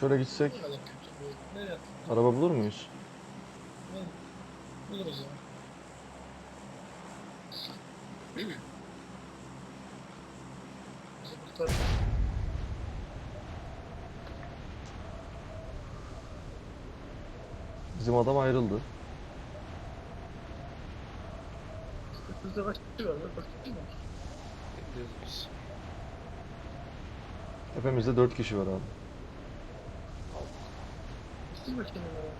Şöyle gitsek araba bulur muyuz? Buluruz. Bizim adam ayrıldı. Bizde kaç kişi var? Kaç kişi var? Gidiyoruz biz. Tepemizde 4 kişi var abi. Siz bakayım onlara.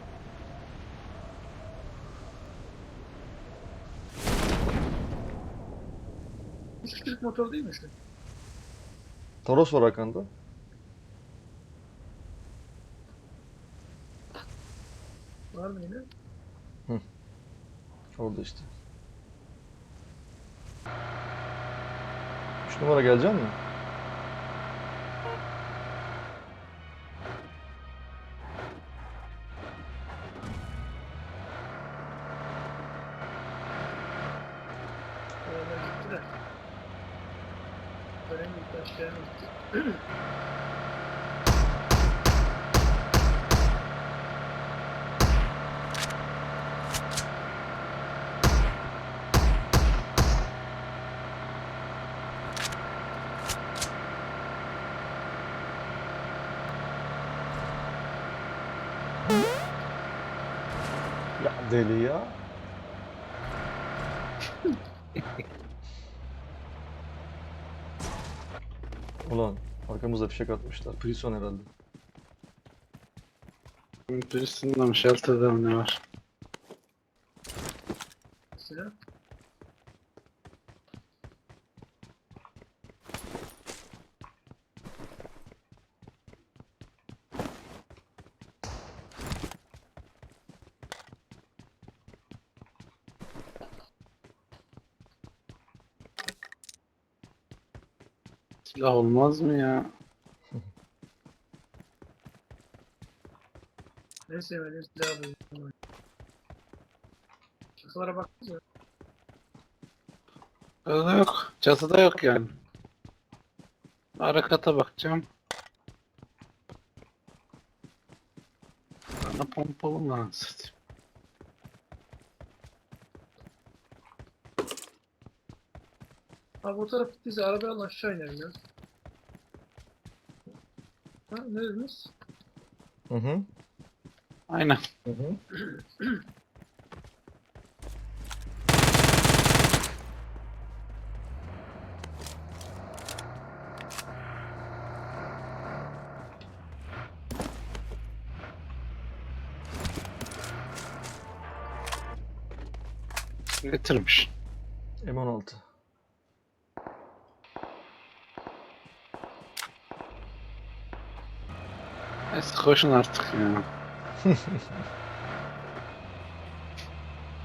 Üç kişilik motor değil mi şu? Toros var arkanda. Var mı yine? Orada işte. 3 numara gelecek mi? Deli ya. Ulan arkamızda fişek atmışlar. Prison herhalde. Birisinde mi shelter'da mı ne var? Silah. Silah olmaz mı ya? En sevmediğim silah bu. Şakalara baktınız? Öyle yok. Çatıda yok yani. Harekata bakacağım. Bana pompalı mı lan satayım? Abi o taraf bittiyse arabayı alın aşağı inelim ya. Ha ne dediniz? Hı hı. Aynen. Hı hı. Getirmiş. Neyse koşun artık ya.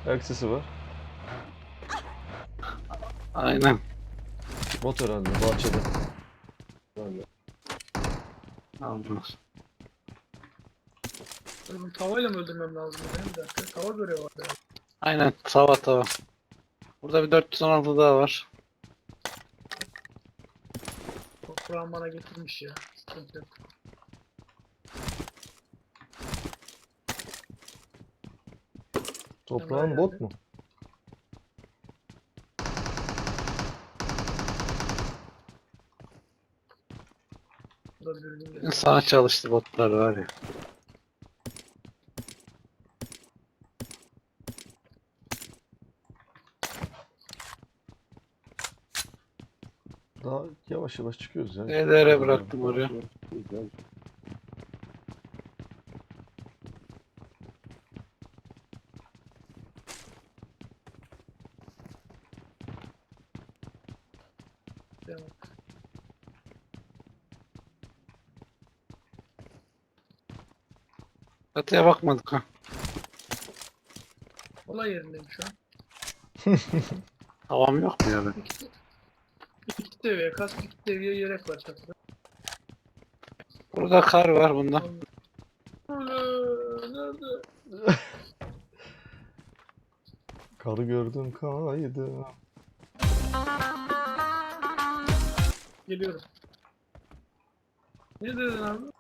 Ayak sesi var. Aynen. Bot herhalde bahçede. Aldım. Oğlum tavayla mı öldürmem lazım benim bir dakika. Tava görevi var ya. Aynen. Tava tava. Burada bir 416 daha var. Toprağın bana getirmiş ya. Sıkıntı yok. Toprağın bot mu? Sana çalıştı botlar var ya. Daha yavaş yavaş çıkıyoruz ya. Nelere bıraktım oraya. Devam. Çatıya bakmadık ha. Olay yerindeyim şu an. Havam yok mu ya ben? İki, iki kask iki seviye yelek var çatıda. Burada kar var bunda. Nerede? Karı gördüm kaydı. Geliyorum. Ne dedin abi?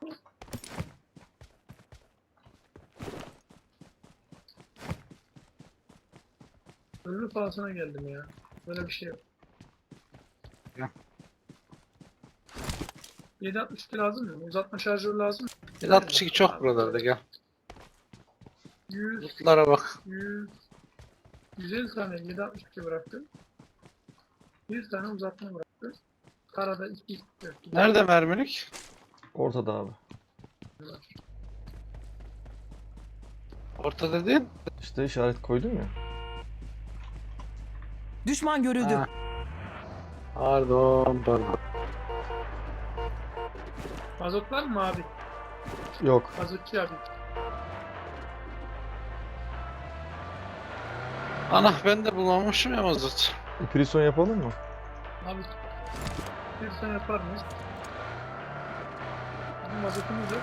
Ölü pahasına geldim ya. Böyle bir şey yok. Ya. 762 lazım mı? Uzatma şarjörü lazım mı? 162 çok buralarda gel. 100, Lootlara bak. 100, 150 tane 762 bıraktım. 100 tane uzatma bıraktım. Karada 2 2 Nerede mermilik? Ortada abi. Orta dediğin? İşte işaret koydum ya. Düşman görüldü. Ha. Pardon pardon. Mazot var mı abi? Yok. Mazotçu abi. Ana ben de bulamamışım ya mazot. E, prison yapalım mı? Abi bir sene yapar mıyız? Bizim mazotumuz yok.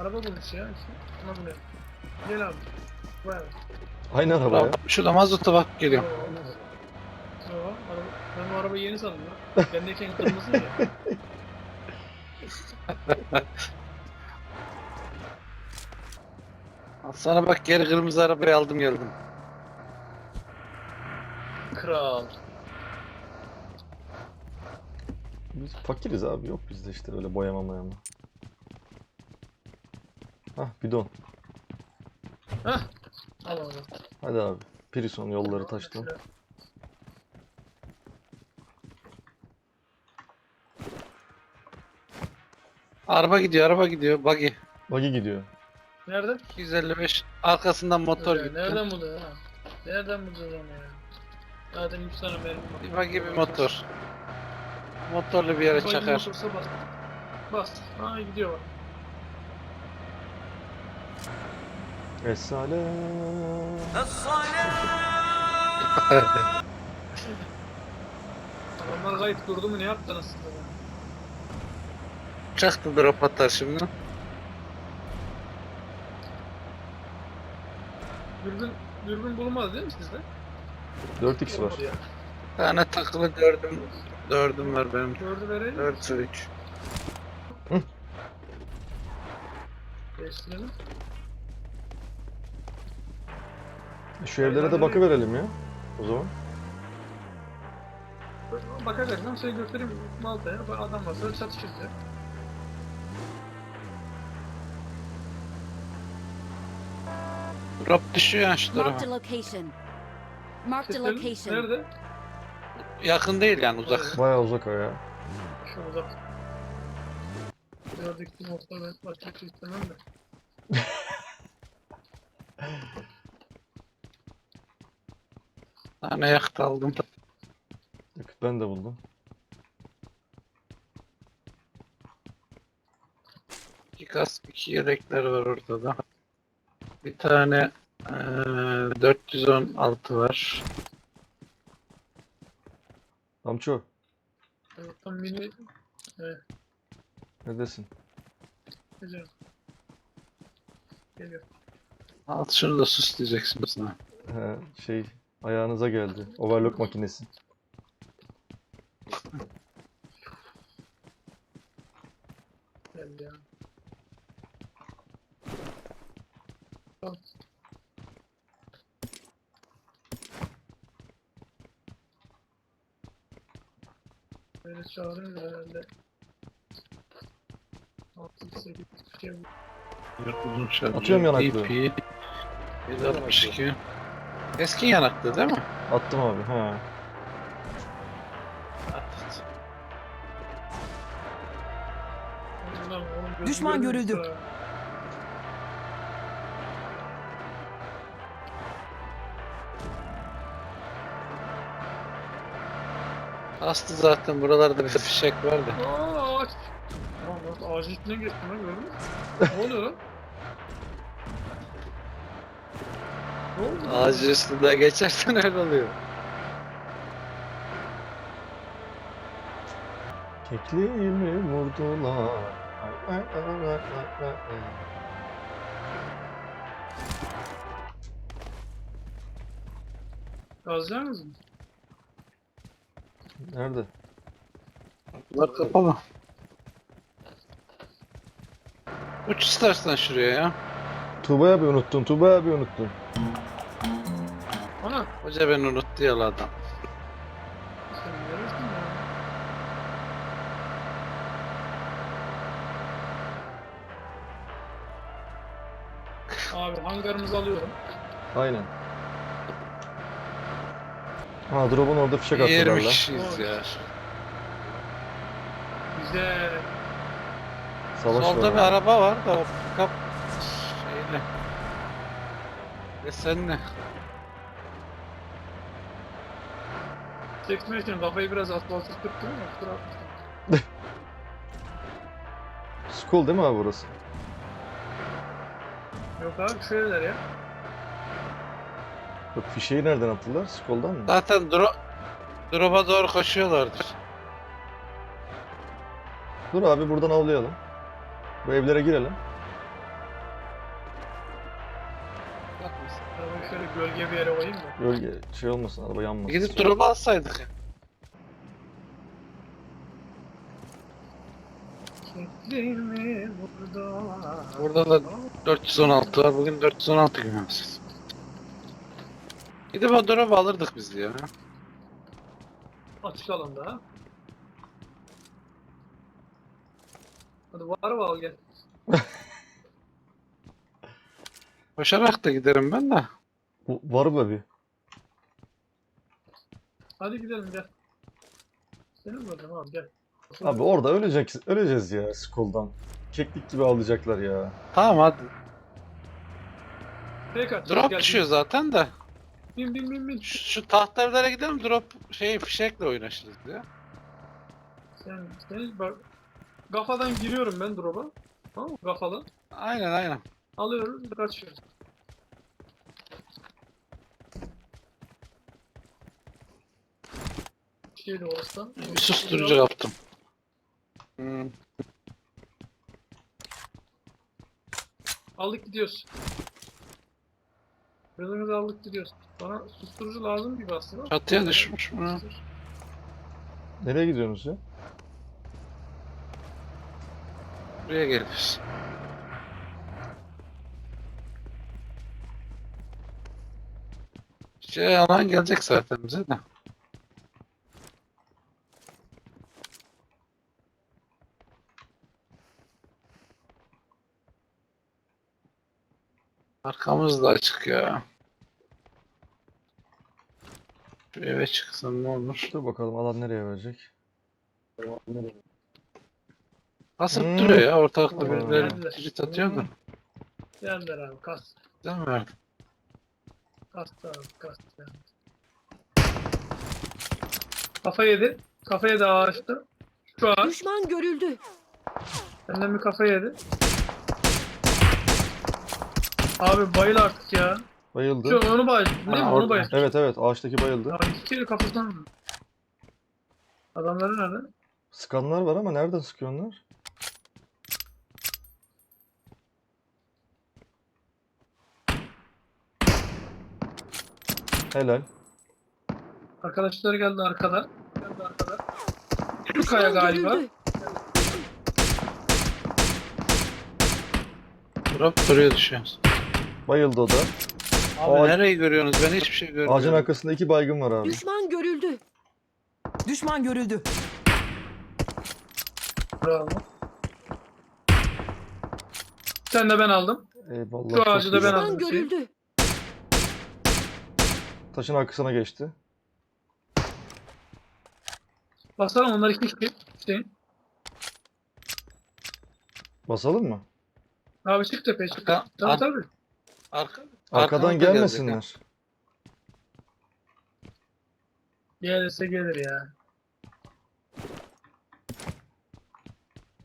Araba bulmuş ya işte. Bu ne? Gel abi. Abi. Aynı araba ya. Bak, Şurada mazota bak geliyor. Araba, ben bu arabayı yeni sandım ya. Bendeyken kırmızı ya. Sana bak geri kırmızı arabayı aldım geldim. Kral. Biz fakiriz abi. Yok bizde işte öyle boyama boyama. Hah bidon. Hah. Al onu. Hadi abi. Prison yolları taştım. Araba gidiyor araba gidiyor buggy. Buggy gidiyor. Nerede? 255 arkasından motor Öyle, gitti. Nereden buldun ha? Nereden buldun onu ya? Zaten 3 tane benim var. Bir buggy bir motor. Motorlu bir yere Buggy çakar. motorsa bas. Bas. Ha gidiyor bak. Esale. Adamlar gayet durdu mu ne yaptın aslında? ya? Çaktı drop atar şimdi. Dürbün, dürbün bulunmaz değil mi sizde? 4x var. Bir tane takılı dördüm. Dördüm var benim. Dördü vereyim. mi? 4 3. Değiştirelim. Şu evlere de bakıverelim ya. O zaman. Bakacaksam şey göstereyim Malta'ya. Adam varsa çatışırız ya. Drop düşüyor ya şu Marked tarafa. a location. Marked a location. Nerede? Yakın değil yani uzak. Bayağı uzak o ya. Şu uzak. Gördük kim olsa ben başka bir şey istemem de. Tane yakıt aldım. Yakıt ben de buldum. İki kask, iki yedekler var ortada. Bir tane eee 416 var. Amço. Evet, tam mini... Evet, Neredesin? güzel. Geliyor. Al şunu da sus diyeceksin sana. He, şey ayağınıza geldi. Overlock makinesi. Geldi ya. Böyle çağırınca herhalde 6 8 şey şarjı. Atıyorum yanaklığı. DP 162. Eski yanaklı değil mi? Attım abi. Gözüm Düşman görüldü. Astı zaten buralarda bir fişek vardı. Aa ağaç. Tamam lan ağacın içine geçtim lan gördün mü? ne oluyor lan? Ağacın üstünde geçersen öyle oluyor. Kekliğimi vurdular. Ay, ay, ay, ay? Nerede? Bunlar kapalı. Uç istersen şuraya ya. Tuğba abi unuttun. Tuğba abi unuttun. Hoca beni unuttu ya adam. sen görürsün ya. Abi hangarımızı alıyorum. Aynen. Ha drop'un orada fişek attılar 20 lan. kişiyiz ya. Güzel. Savaş Solda var. bir araba var da o pick-up şeyle. Ve Çekmek için kafayı biraz asfaltı tuttum ama kusura bakma. Skull değil mi abi burası? Yok abi şöyleler ya. Yok fişeği nereden attılar? Skull'dan mı? Zaten dro drop'a doğru koşuyorlardır. Dur abi buradan avlayalım. Bu evlere girelim. Gölge bir yere koyayım da. Gölge şey olmasın araba yanmasın. Gidip drop'u alsaydık. ya. Çektiğimi burada. Burada da 416 var. Bugün 416 günümüz. Gidip o drop'u alırdık biz ya. Açık alanda ha. Hadi var mı al gel. Koşarak da giderim ben de. Bu- Var mı bir? Hadi gidelim gel. Senin mi oradan abi gel. Abi orada ölecek, öleceğiz ya Skull'dan. Keklik gibi avlayacaklar ya. Tamam hadi. At. Drop gel, düşüyor zaten de. Bin bin bin bin. Şu, şu tahta evlere gidelim drop şey fişekle oynaşırız ya. Sen, sen bak. Kafadan giriyorum ben drop'a. Tamam mı? Kafadan. Aynen aynen. Alıyoruz kaçıyoruz. Şeydi orası. Bir susturucu yaptım. Hmm. Aldık gidiyoruz. Hızımızı aldık gidiyoruz. Bana susturucu lazım gibi aslında. Çatıya düşmüş mü? Nereye gidiyorsunuz ya? Buraya geliyoruz. Şey alan gelecek zaten bize de. Arkamız da açık ya. Şu eve çıksam ne olur? Dur bakalım alan nereye verecek? Basıp Hmm. duruyor ya ortalıkta Hmm. birileri Geldiler. tweet atıyor da. Geldiler abi kas. Değil mi? Kas abi kas. Kafa yedi. Kafa yedi ağaçta. Şu ağaç. Düşman görüldü. Benden bir kafa yedi. Abi bayıl artık ya. Bayıldı. Şu onu bayıl. Değil mi? Ha, Onu bayıl. Evet evet ağaçtaki bayıldı. Abi iki kere kafasından vurdu. Adamları nerede? Sıkanlar var ama nereden sıkıyorlar? Helal. Arkadaşları geldi arkada. Geldi arkada. Şu kaya galiba. Drop duruyor düşüyoruz. Bayıldı o da. Abi Ağaç- nereyi görüyorsunuz? Ben hiçbir şey görmüyorum. Ağacın arkasında iki baygın var abi. Düşman görüldü. Düşman görüldü. Bravo. Sen de ben aldım. Eyvallah. Şu çok ağacı da ben aldım. Düşman şey. görüldü. Taşın arkasına geçti. Basalım onlar iki kişi. Hüseyin. Basalım mı? Abi çık tepeye çık. Tabii ar- tabii. Arka, Arkadan arkamızda gelecek ha. gelmesinler. Gelirse gelir ya.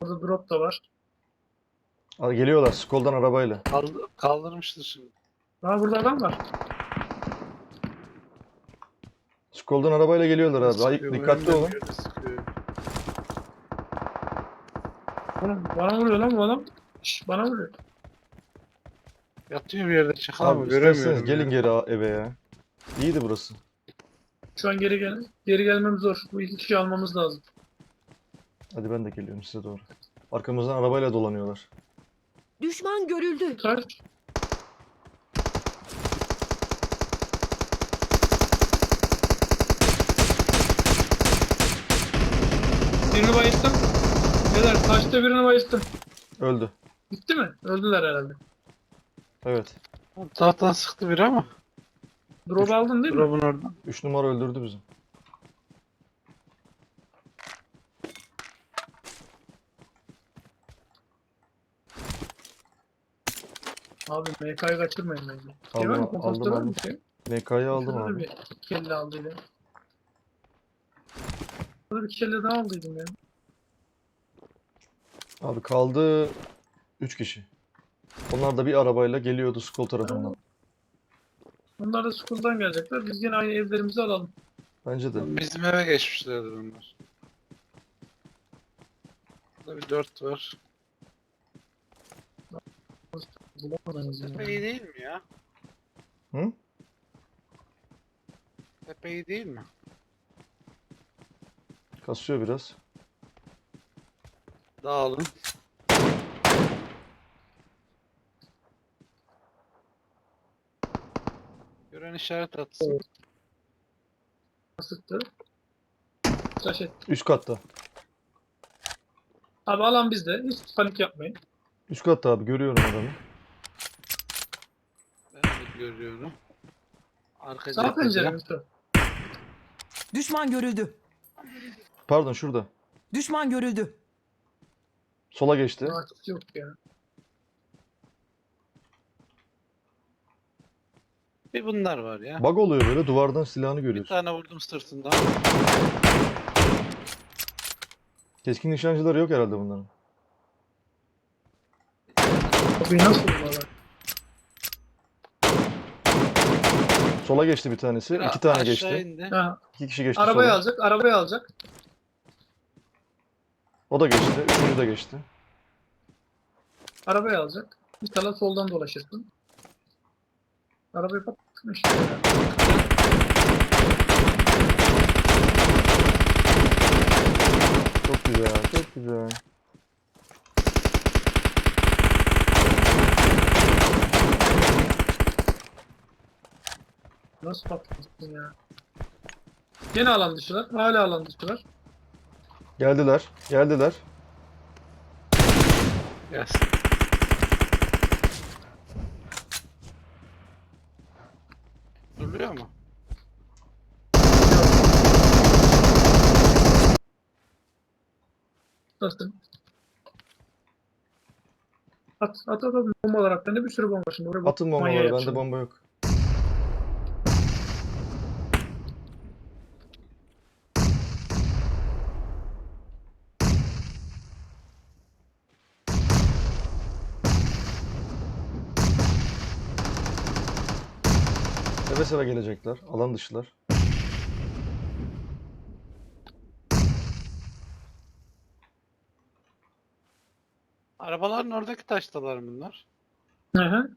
Burada drop da var. Aa, Geliyorlar Skull'dan arabayla. Kaldı- kaldırmıştır şimdi. Aa burada adam var. Skull'dan arabayla geliyorlar abi. Ay, Sıkıyor, dikkatli önümden olun. böyle sıkıyor. Oğlum bana vuruyor lan bu adam. Şş, bana vuruyor. Yatıyor bir yerde çıkalım mı? Abi Göremiyorum. gelin ya. geri eve ya. İyiydi burası. Şu an geri gel geri gelmemiz zor. Bu iki kişi almamız lazım. Hadi ben de geliyorum size doğru. Arkamızdan arabayla dolanıyorlar. Düşman görüldü. Kaç. Birini bayılttım. Beyler taşta birini bayılttım. Öldü. Bitti mi? Öldüler herhalde. Evet. Tahtan sıktı biri ama. Drop aldın değil mi? Drop'un orada. 3 numara öldürdü bizi. Abi MK'yı kaçırmayın bence. Aldım, Şey var mı? aldım, Kompostör var mı aldım. bir şey? MK'yı aldım Şurada da abi. bir kelle aldıydım. Burada bir kelle daha aldıydım ya. Abi kaldı 3 kişi. Onlar da bir arabayla geliyordu Skol tarafından. Onlar da school'dan gelecekler. Biz yine aynı evlerimizi alalım. Bence de. Bizim eve geçmişlerdir onlar. Burada bir dört var. Bulamadınız ya. Tepe iyi değil mi ya? Hı? Tepe iyi değil mi? Kasıyor biraz. Dağılın. Gören işaret atsın. Sıktı. Taş et. Üst katta. Abi alan bizde. Hiç panik yapmayın. Üst katta abi görüyorum adamı. Ben de görüyorum. Arka Sağ pencere mi? Düşman görüldü. Pardon şurada. Düşman görüldü. Sola geçti. Artık yok ya. Bir bunlar var ya. Bug oluyor böyle duvardan silahını Bir görüyorsun. tane vurdum sırtından. Keskin nişancıları yok herhalde bunların. Kapıyı nasıl vurmalar? Sola geçti bir tanesi. İki tane aşağı geçti. indi. Ha, İki kişi geçti arabayı sola. alacak, arabayı alacak. O da geçti. Üçüncü de geçti. Arabayı alacak. Bir tane soldan dolaşırsın. Arabayı patlatmış. Çok güzel. Çok güzel. Nasıl patlattın ya? Gene alan dışılar. Hala alan dışılar. Geldiler. Geldiler. Gelsin. Duruyor mu? Nasıl? At, at, at, at. Bomba olarak bende bir sürü bomba var şimdi. Oraya Atın bombaları. yap Bende şimdi. bomba yok. Seve seve gelecekler. Alan dışılar. Arabaların oradaki taştalar bunlar. Hı hı.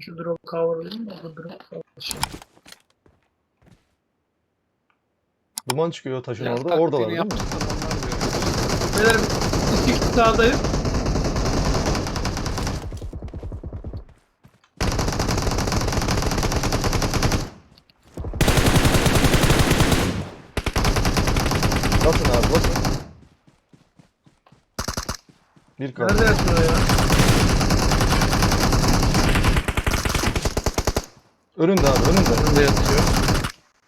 Şu drop cover'layayım mı? Bu drop cover şey. Duman çıkıyor taşın Biraz orada. Oradalar değil mi? Beyler bir iki kişi sağdayım. Basın abi basın. Bir kaldı. Nerede yatıyor ya? Önünde abi önünde. Önünde yatıyor.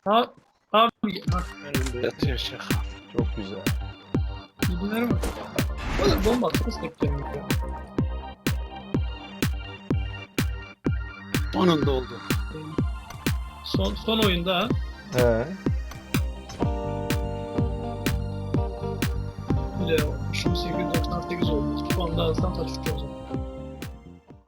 Ha, abi, ha, Önünde yatıyor şaka. Çok güzel. bilgileri mi? Oğlum bomba atması bekliyorum ya. Onun da oldu. Son, son oyunda ha. He. Bile 3898 oldu. Şu anda alsam taşıyor o.